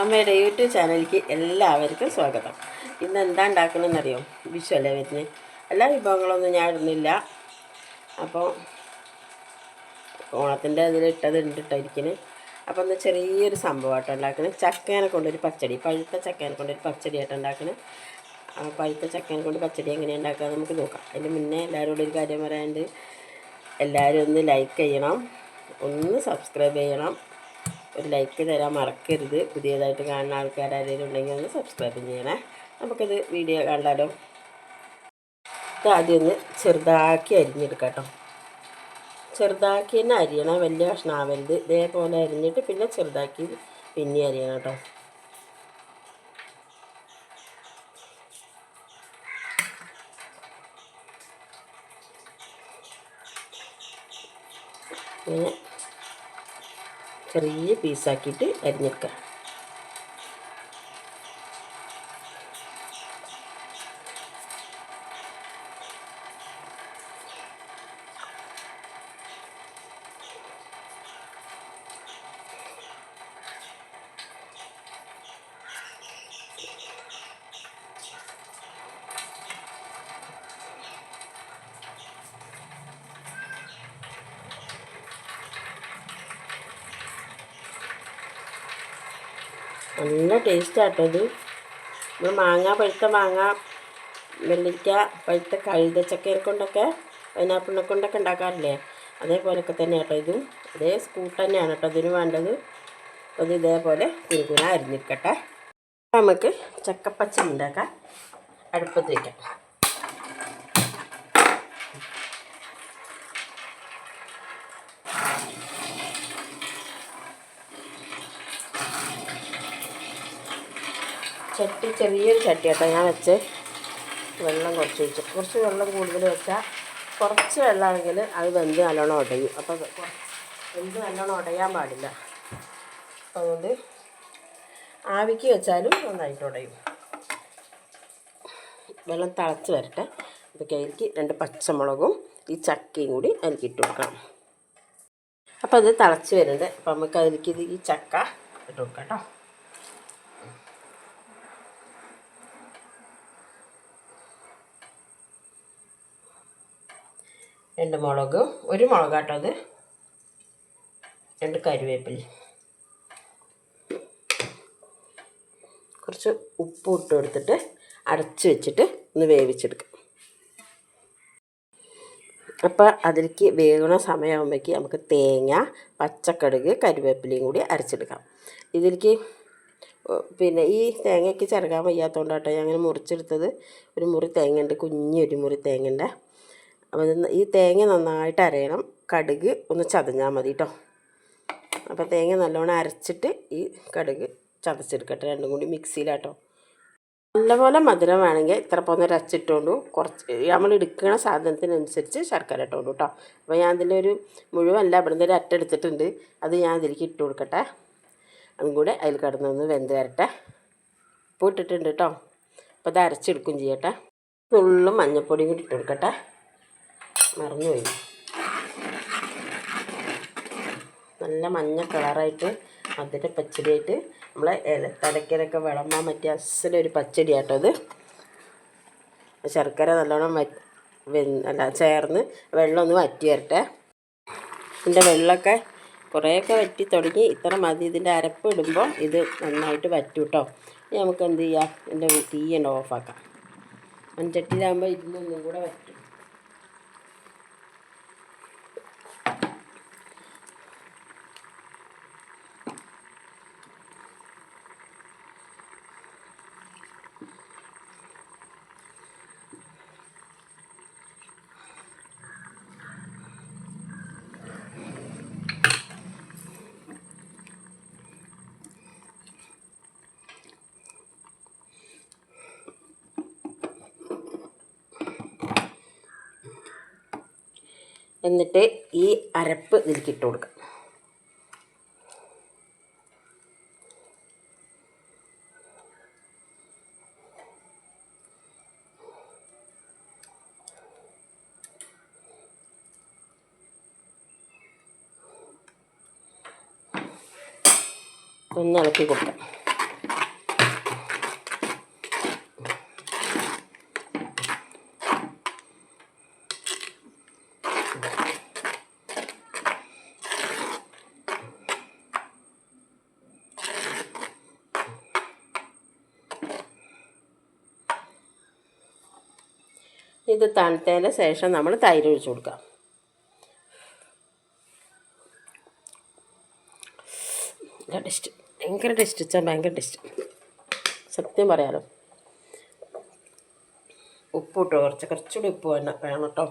അമ്മയുടെ യൂട്യൂബ് ചാനലിലേക്ക് എല്ലാവർക്കും സ്വാഗതം. ഇന്ന് എന്താ ഉണ്ടാക്കണമെന്നറിയോ വിഷു അല്ലേ വരുന്നത് എല്ലാ വിഭവങ്ങളൊന്നും ഞാൻ ഇടുന്നില്ല. അപ്പോൾ ഓണത്തിന്റെ ഇതിലിട്ടത് ഉണ്ടിട്ടായിരിക്കണ് അപ്പോൾ ഒന്ന് ചെറിയൊരു സംഭവമായിട്ട് ഉണ്ടാക്കണേ. ചക്കേനെ കൊണ്ടൊരു പച്ചടി പഴുത്ത ചക്കേനെ കൊണ്ടൊരു പച്ചടിയായിട്ട് ഉണ്ടാക്കണേ. ആ പഴുത്ത ചക്കേനെ കൊണ്ട് പച്ചടി എങ്ങനെ ഉണ്ടാക്കുക നമുക്ക് നോക്കാം. അതിന് മുന്നേ എല്ലാവരോടും ഒരു കാര്യം പറയാണ്ട് എല്ലാവരും ഒന്ന് ലൈക്ക് ചെയ്യണം. ഒന്ന് സബ്സ്ക്രൈബ് ചെയ്യണം. ഒരു ലൈക്ക് തരാൻ മറക്കരുത്. പുതിയതായിട്ട് കാണുന്ന ആൾക്കാർ ആരെങ്കിലും ഉണ്ടെങ്കിൽ ഒന്ന് സബ്സ്ക്രൈബ് ചെയ്യണേ. നമുക്കിത് വീഡിയോ കണ്ടാലോ? ഇത് ആദ്യം ഒന്ന് ചെറുതാക്കി അരിഞ്ഞെടുക്കാം കേട്ടോ ചെറുതാക്കി തന്നെ അരിയണം. വലിയ കഷ്ണമാവരുത് ഇതേപോലെ അരിഞ്ഞിട്ട് പിന്നെ ചെറുതാക്കി പിന്നെ അരിയണം കേട്ടോ. ഇങ്ങനെ ചെറിയ പീസാക്കിയിട്ട് അരിഞ്ഞെടുക്കുക നല്ല ടേസ്റ്റ് ആട്ടോ ഇത്. നമ്മൾ മാങ്ങ പഴുത്ത മാങ്ങ വെള്ളിക്ക പഴുത്ത കഴുതച്ചക്കയെ കൊണ്ടൊക്കെ പൈനാപ്പിളിനെ കൊണ്ടൊക്കെ ഉണ്ടാക്കാറില്ലേ? അതേപോലൊക്കെ തന്നെ കേട്ടോ ഇതും. അതേ സ്കൂട്ട് തന്നെയാണ് കേട്ടോ ഇതിന് വേണ്ടത്. അപ്പോൾ ഇത് ഇതേപോലെ കുരുകുന അരിഞ്ഞിരിക്കട്ടെ. നമുക്ക് ചക്കപ്പച്ചി ഉണ്ടാക്കാം. അടുപ്പത്ത് വയ്ക്കാം ചട്ടി ചെറിയൊരു ചട്ടി കേട്ടോ ഞാൻ വെച്ച് വെള്ളം കുറച്ച് ഒഴിച്ചു. കുറച്ച് വെള്ളം കൂടുതൽ വെച്ചാൽ കുറച്ച് വെള്ളമാണെങ്കിൽ അത് വെന്ത് നല്ലോണം ഉടയും. അപ്പോൾ വെന്ത് നല്ലോണം ഉടയാൻ പാടില്ല. അപ്പോൾ അതുകൊണ്ട് ആവിക്ക് വെച്ചാലും നന്നായിട്ട് ഉടയും. വെള്ളം തിളച്ച് വരട്ടെ. അപ്പോൾ കയ്യിലേക്ക് രണ്ട് പച്ചമുളകും ഈ ചക്കയും കൂടി അതിലേക്ക് ഇട്ട് കൊടുക്കണം അപ്പോൾ അത് തിളച്ച് വരുന്നുണ്ട് അപ്പോൾ നമുക്ക് അതിലേക്ക് ഈ ചക്ക ഇട്ട് കൊടുക്കാം കേട്ടോ. രണ്ട് മുളക് ഒരു മുളകാട്ടോ അത്. രണ്ട് കരുവേപ്പില കുറച്ച് ഉപ്പ് ഇട്ട് കൊടുത്തിട്ട് അടച്ച് വെച്ചിട്ട് ഒന്ന് വേവിച്ചെടുക്കാം. അപ്പോൾ അതിലേക്ക് വേകണ സമയമാകുമ്പോഴേക്ക് നമുക്ക് തേങ്ങ പച്ചക്കടുക് കരുവേപ്പിലയും കൂടി അരച്ചെടുക്കാം. ഇതിലേക്ക് പിന്നെ ഈ തേങ്ങയ്ക്ക് ചിരകാൻ വയ്യാത്തതുകൊണ്ടാട്ടോ ഞാൻ അങ്ങനെ മുറിച്ചെടുത്തത്. ഒരു മുറി തേങ്ങ ഉണ്ട് കുഞ്ഞൊരു മുറി തേങ്ങ ഉണ്ട് അപ്പോൾ ഈ തേങ്ങ നന്നായിട്ട് അരയണം. കടുക് ഒന്ന് ചതഞ്ഞാൽ മതി കേട്ടോ അപ്പോൾ തേങ്ങ നല്ലോണം അരച്ചിട്ട് ഈ കടുക് ചതച്ചെടുക്കട്ടെ. രണ്ടും കൂടി മിക്സിയിലാട്ടോ നല്ലപോലെ മധുരം വേണമെങ്കിൽ ഇത്ര പോന്ന അരച്ചിട്ടോണ്ടു കുറച്ച് നമ്മൾ എടുക്കുന്ന സാധനത്തിനനുസരിച്ച് ശർക്കര ഇട്ടോണ്ടു കേട്ടോ അപ്പോൾ ഞാൻ അതിന്റെ ഒരു ഇവിടെ നിന്ന് അറ്റ എടുത്തിട്ടുണ്ട്. അത് ഞാൻ അതിലേക്ക് ഇട്ട് കൊടുക്കട്ടെ. അതും കൂടെ അതിൽ കിടന്നൊന്ന് വെന്ത് വരട്ടെ. ഉപ്പ് ഇട്ടിട്ടുണ്ട് കേട്ടോ അപ്പോൾ അത് അരച്ചെടുക്കും ചെയ്യട്ടെ. നുള്ളും മഞ്ഞൾപ്പൊടിയും കൂടി ഇട്ട് കൊടുക്കട്ടെ. മറന്നുപോയി നല്ല മഞ്ഞ കളറായിട്ട് അതിന്റെ പച്ചടിയായിട്ട് നമ്മളെ തലക്കലൊക്കെ വിളമ്പാൻ പറ്റിയ അസലൊരു പച്ചടി ആട്ടോ അത്. ശർക്കര നല്ലോണം അല്ല ചേർന്ന് വെള്ളം ഒന്ന് വറ്റി വരട്ടെ. ഇതിന്റെ വെള്ളമൊക്കെ കുറേയൊക്കെ വറ്റി തുടങ്ങി ഇത്ര മതി. ഇതിന്റെ അരപ്പ് ഇടുമ്പോൾ ഇത് നന്നായിട്ട് വറ്റും കേട്ടോ ഇനി നമുക്ക് എന്ത് ചെയ്യാം? എന്റെ തീ ഉണ്ട് ഓഫാക്കാം മൺചട്ടിയിലാകുമ്പോൾ ഇരുന്നൊന്നും കൂടെ വറ്റും. എന്നിട്ട് ഈ അരപ്പ് ഇതിലേക്ക് ഇട്ട് കൊടുക്കാം. ഒന്ന് ഇളക്കി കൊടുക്കാം. ഇത് തണുത്തതിന് ശേഷം നമ്മൾ തൈര് ഒഴിച്ച് കൊടുക്കാം. ടേസ്റ്റ് ഭയങ്കര ടേസ്റ്റ് വെച്ചാൽ ഭയങ്കര ടേസ്റ്റ് സത്യം പറയാലോ. ഉപ്പ് ഇട്ടോ കുറച്ച് കുറച്ചുകൂടി ഉപ്പ് വേണം വേണം കേട്ടോ.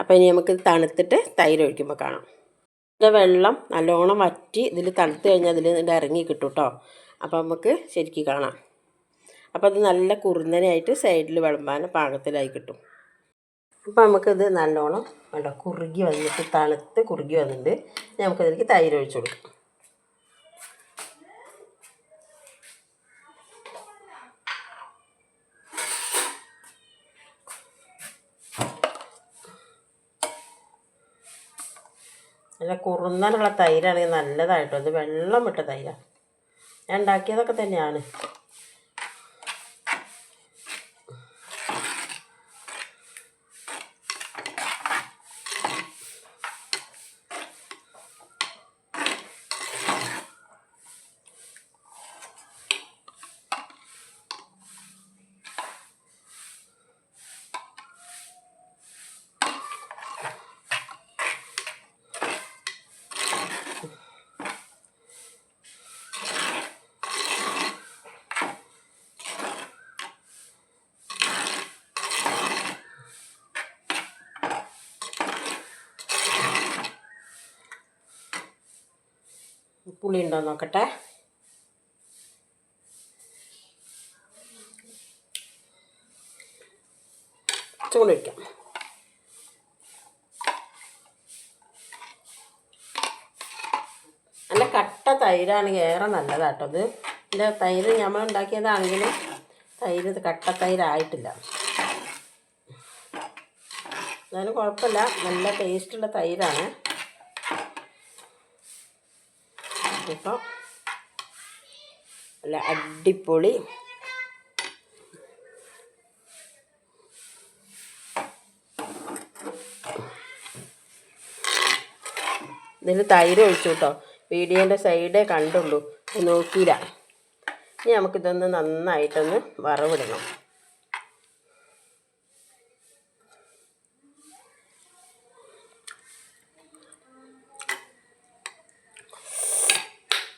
അപ്പോൾ ഇനി നമുക്ക് തണുത്തിട്ട് തൈര് ഒഴിക്കുമ്പോൾ കാണാം. വെള്ളം നല്ലോണം വറ്റി ഇതിൽ തണുത്ത് കഴിഞ്ഞാൽ അതിൽ നിന്ന് ഇറങ്ങി കിട്ടും കേട്ടോ അപ്പോൾ നമുക്ക് ശരിക്കും കാണാം. അപ്പോൾ അത് നല്ല കുറുന്നനായിട്ട് സൈഡിൽ വിളമ്പാൻ പാകത്തിലായി കിട്ടും. അപ്പോൾ നമുക്കിത് നല്ലോണം വേണ്ട കുറുകി വന്നിട്ട് തണുത്ത് കുറുകി വന്നിട്ട് നമുക്കതിലേക്ക് തൈര് ഒഴിച്ചു കൊടുക്കാം. നല്ല കുറുന്നനുള്ള തൈരാണെങ്കിൽ നല്ലതായിട്ടോ. ഇത് വെള്ളം വിട്ട തൈരാണ് ഞാൻ ഉണ്ടാക്കിയതൊക്കെ തന്നെയാണ്. പുളി ഉണ്ടോ നോക്കട്ടെ ചൂടിരിക്കാം നല്ല കട്ട തൈരാണെങ്കിൽ ഏറെ നല്ലതാട്ടോ ഇത്. ഇതിന്റെ തൈര് നമ്മൾ ഉണ്ടാക്കിയതാണെങ്കിലും തൈര് കട്ട തൈരായിട്ടില്ല. എന്നാലും കുഴപ്പമില്ല. നല്ല ടേസ്റ്റുള്ള തൈരാണ്. ഇപ്പം നല്ല അടിപൊളി. ഇതിൽ തൈര് ഒഴിച്ചു കേട്ടോ. വീഡിയോന്റെ സൈഡേ കണ്ടുള്ളൂ. നോക്കിയില്ല. ഇനി നമുക്കിതൊന്ന് നന്നായിട്ടൊന്ന് വറവിടണം.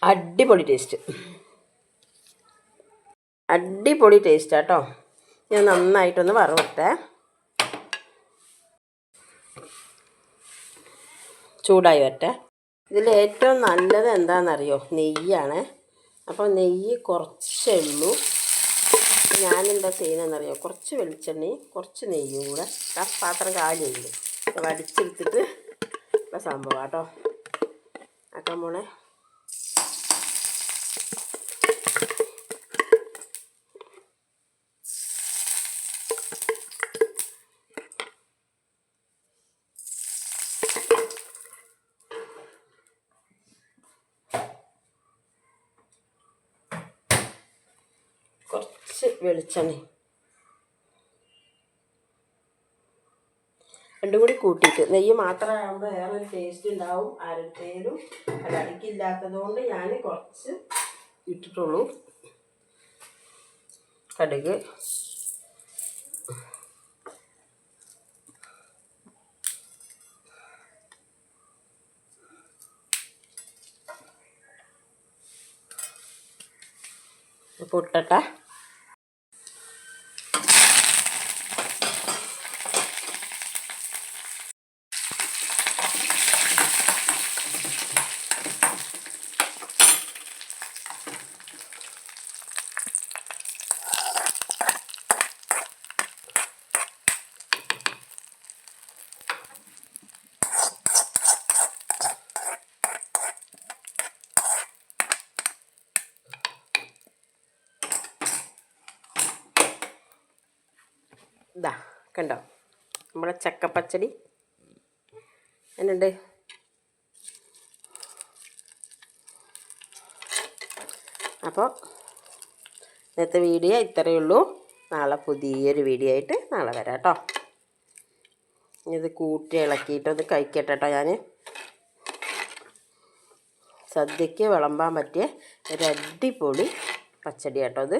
അടിപൊളി ടേസ്റ്റ്. അടിപൊളി ടേസ്റ്റ് കേട്ടോ ഞാൻ നന്നായിട്ടൊന്ന് വറവിട്ടേ ചൂടായി വരട്ടെ. ഇതിൽ ഏറ്റവും നല്ലത് എന്താണെന്നറിയോ നെയ്യാണ്. അപ്പോൾ നെയ്യ് കുറച്ചേ ഉള്ളൂ. ഞാനെന്താ ചെയ്യുന്നതെന്നറിയോ? കുറച്ച് വെളിച്ചെണ്ണയും കുറച്ച് നെയ്യും കൂടെ ആ പാത്രം കാലിയുള്ളൂ വടിച്ചെടുത്തിട്ട് ഉള്ള സംഭവം കേട്ടോ ആക്കാൻ പോണേ കുറച്ച് വെളിച്ചെണ്ണ. രണ്ടും കൂടി കൂട്ടിയിട്ട് നെയ്യ് മാത്രമാകുമ്പോൾ വേറൊരു ടേസ്റ്റ് ഉണ്ടാവും. ആരുടെയും അത് അടുക്കില്ലാത്തത് കൊണ്ട് ഞാൻ കുറച്ച് ഇട്ടിട്ടുള്ളൂ. കടുക്. പൊട്ടട്ടെ ഇതാ കണ്ടോ? നമ്മളെ ചക്കപ്പച്ചടി. എന്നുണ്ട് അപ്പോൾ ഇന്നത്തെ വീഡിയോ ഇത്രയേ ഉള്ളൂ. നാളെ പുതിയൊരു വീഡിയോ ആയിട്ട് നാളെ വരാം കേട്ടോ. ഇത് കൂട്ടി ഇളക്കിയിട്ടൊന്ന് കഴിക്കട്ടെ കേട്ടോ ഞാൻ സദ്യക്ക് വിളമ്പാൻ പറ്റിയ ഒരു അടിപൊളി പച്ചടി കേട്ടോ അത്